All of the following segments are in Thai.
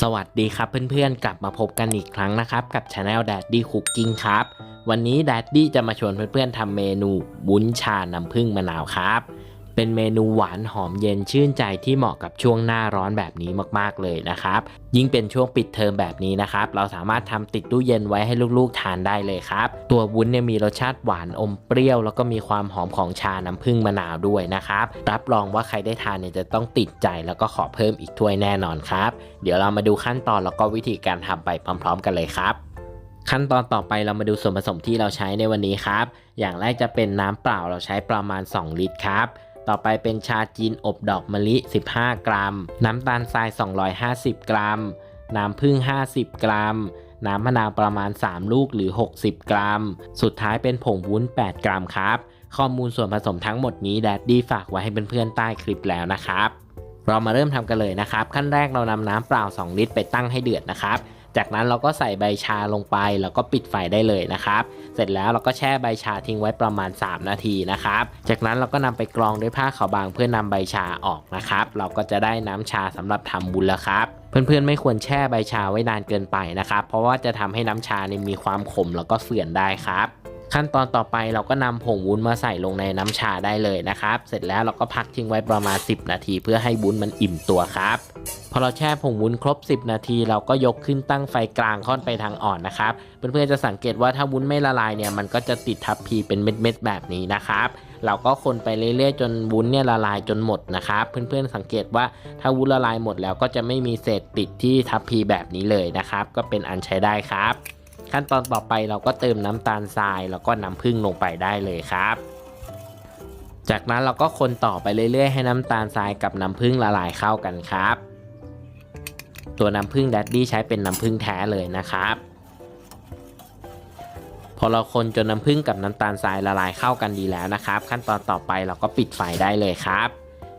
สวัสดีครับเพื่อนๆ กลับมาพบกันอีกครั้งนะครับ กับช anel Daddy Cooking ครับ วันนี้ Daddy จะมาชวนเพื่อนๆทำเมนูบุ้นชาน้ำผึ้งมะนาวครับ เป็นเมนูหวานหอมเย็นชื่นใจที่เหมาะกับช่วงหน้าร้อนแบบนี้มากๆเลยนะครับ ยิ่งเป็นช่วงปิดเทอมแบบนี้นะครับ เราสามารถทำติดตู้เย็นไว้ให้ลูกๆทานได้เลยครับ ตัววุ้นเนี่ยมีรสชาติหวานอมเปรี้ยว แล้วก็มีความหอมของชาน้ำผึ้งมะนาวด้วยนะครับ รับรองว่าใครได้ทานเนี่ยจะต้องติดใจแล้วก็ขอเพิ่มอีกถ้วยแน่นอนครับ เดี๋ยวเรามาดูขั้นตอนแล้วก็วิธีการทำไปพร้อม ๆ กันเลยครับขั้นตอนต่อไปเรามาดูส่วนผสมที่เราใช้ในวันนี้ครับ อย่างแรกจะเป็นน้ำเปล่าเราใช้ประมาณ 2 ลิตรครับ ต่อไปเป็นชาจีนอบดอกมะลิ 15 กรัม น้ำตาลทราย 250 กรัม น้ำผึ้ง 50 กรัม น้ำมะนาวประมาณ 3 ลูกหรือ 60 กรัม สุดท้ายเป็นผงวุ้น 8 กรัมครับ ข้อมูลส่วนผสมทั้งหมดนี้แดดดี้ฝากไว้ให้เพื่อนๆใต้คลิปแล้วนะครับ เรามาเริ่มทำกันเลยนะครับ ขั้นแรกเรานำน้ำเปล่า 2 ลิตรไปตั้งให้เดือดนะครับ จากนั้นเราก็ใส่ใบชาลงไปแล้วก็ปิดไฟได้เลยนะครับ เสร็จแล้วเราก็แช่ใบชาทิ้งไว้ประมาณ 3 นาทีนะครับ จากนั้นเราก็นำไปกรองด้วยผ้าขาวบางเพื่อนำใบชาออกนะครับ เราก็จะได้น้ำชาสำหรับทำบุญแล้วครับเพื่อนๆไม่ควรแช่ใบชาไว้นานเกินไปนะครับ เพราะว่าจะทำให้น้ำชาเนี่ยมีความขมแล้วก็เสื่อนได้ครับขั้นตอนต่อไปเราก็นำผงวุ้นมาใส่ลงในน้ำชาได้เลยนะครับ เสร็จแล้วเราก็พักทิ้งไว้ประมาณ 10 นาที เพื่อให้วุ้นมันอิ่มตัวครับ พอเราแช่ผงวุ้นครบ 10 นาที เราก็ยกขึ้นตั้งไฟกลางค่อนไปทางอ่อนนะครับเพื่อนๆจะสังเกตว่าถ้าวุ้นไม่ละลายเนี่ยมันก็จะติดทับพีเป็นเม็ดๆแบบนี้นะครับเราก็คนไปเรื่อยๆ จนวุ้นเนี่ยละลายจนหมดนะครับเพื่อนๆสังเกตว่าถ้าวุ้นละลายหมดแล้วก็จะไม่มีเศษติดที่ทับพีแบบนี้เลยนะครับก็เป็นอันใช้ได้ครับ ขั้นตอนต่อไปเราก็เติมน้ำตาลทราย แล้วก็น้ำผึ้งลงไปได้เลยครับจากนั้นเราก็คนต่อไปเรื่อยๆ ให้น้ำตาลทรายกับน้ำผึ้งละลายเข้ากันครับ ตัวน้ำผึ้งแดดดี้ใช้เป็นน้ำผึ้งแท้เลยนะครับ พอเราคนจนน้ำผึ้งกับน้ำตาลทรายละลายเข้ากันดีแล้วนะครับ ขั้นตอนต่อไปเราก็ปิดไฟได้เลยครับ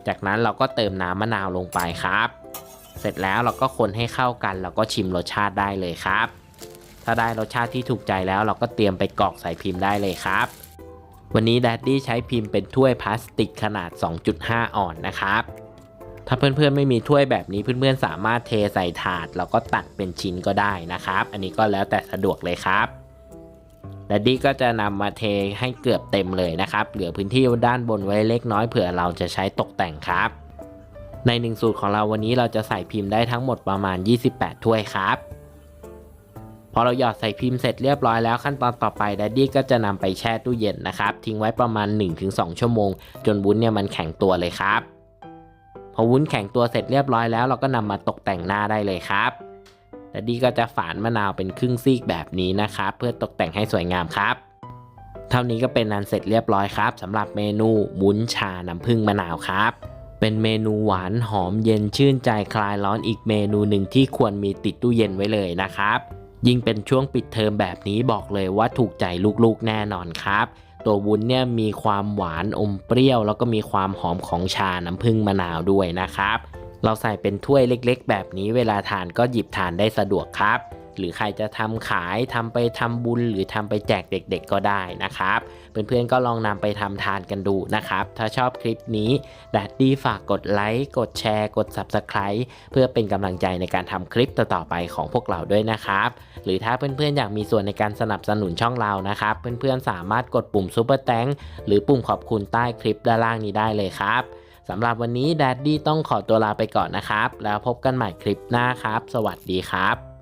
จากนั้นเราก็เติมน้ำมะนาวลงไปครับ เสร็จแล้วเราก็คนให้เข้ากันแล้วก็ชิมรสชาติได้เลยครับ ถ้าได้รสชาติที่ถูกใจแล้วเราก็เตรียมไปกรอกใส่พิมพ์ได้เลยครับวันนี้แดดดี้ใช้พิมพ์เป็นถ้วยพลาสติกขนาด 2.5 อ่อนนะครับ ถ้าเพื่อนๆไม่มีถ้วยแบบนี้เพื่อนๆสามารถเทใส่ถาดแล้วก็ตัดเป็นชิ้นก็ได้นะครับ อันนี้ก็แล้วแต่สะดวกเลยครับแดดดี้ก็จะนำมาเทให้เกือบเต็มเลยนะครับ เหลือพื้นที่ด้านบนไว้เล็กน้อยเผื่อเราจะใช้ตกแต่งครับ ในหนึ่งสูตรของเราวันนี้เราจะใส่พิมพ์ได้ทั้งหมดประมาณ 28 ถ้วยครับพอเราหยอดใส่พิมพ์เสร็จเรียบร้อยแล้วขั้นตอนต่อไปดัดดี้ก็จะนำไปแช่ตู้เย็นนะครับ ทิ้งไว้ประมาณ 1-2 ชั่วโมง จนวุ้นเนี่ยมันแข็งตัวเลยครับ พอวุ้นแข็งตัวเสร็จเรียบร้อยแล้วเราก็นำมาตกแต่งหน้าได้เลยครับดัดดี้ก็จะฝานมะนาวเป็นครึ่งซีกแบบนี้นะครับ เพื่อตกแต่งให้สวยงามครับ เท่านี้ก็เป็นนันเสร็จเรียบร้อยครับสำหรับเมนูวุ้นชาน้ำผึ้งมะนาวครับ เป็นเมนูหวานหอมเย็นชื่นใจคลายร้อนอีกเมนูหนึ่งที่ควรมีติดตู้เย็นไว้เลยนะครับ ยิ่งเป็นช่วงปิดเทอมแบบนี้บอกเลยว่าถูกใจลูกๆแน่นอนครับ ตัววุ้นเนี่ยมีความหวานอมเปรี้ยว แล้วก็มีความหอมของชาน้ำผึ้งมะนาวด้วยนะครับ เราใส่เป็นถ้วยเล็กๆ แบบนี้เวลาทานก็หยิบทานได้สะดวกครับ หรือใครจะทำขายทำไปทำบุญหรือทำไปแจกเด็กๆก็ได้นะครับ เพื่อนๆก็ลองนำไปทำทานกันดูนะครับ ถ้าชอบคลิปนี้แดดดี้ฝากกดไลค์กดแชร์ กด Subscribe เพื่อเป็นกำลังใจในการทำคลิปต่อๆไปของพวกเราด้วยนะครับ หรือถ้าเพื่อนๆอยากมีส่วนในการสนับสนุนช่องเรานะครับ เพื่อนๆสามารถกดปุ่ม Super t h a n k หรือปุ่มขอบคุณใต้คลิปด้านล่างนี้ได้เลยครับสำหรับวันนี้แดดดี้ต้องขอตัวลาไปก่อนนะครับ แล้วพบกันใหม่คลิปหน้าครับ สวัสดีครับ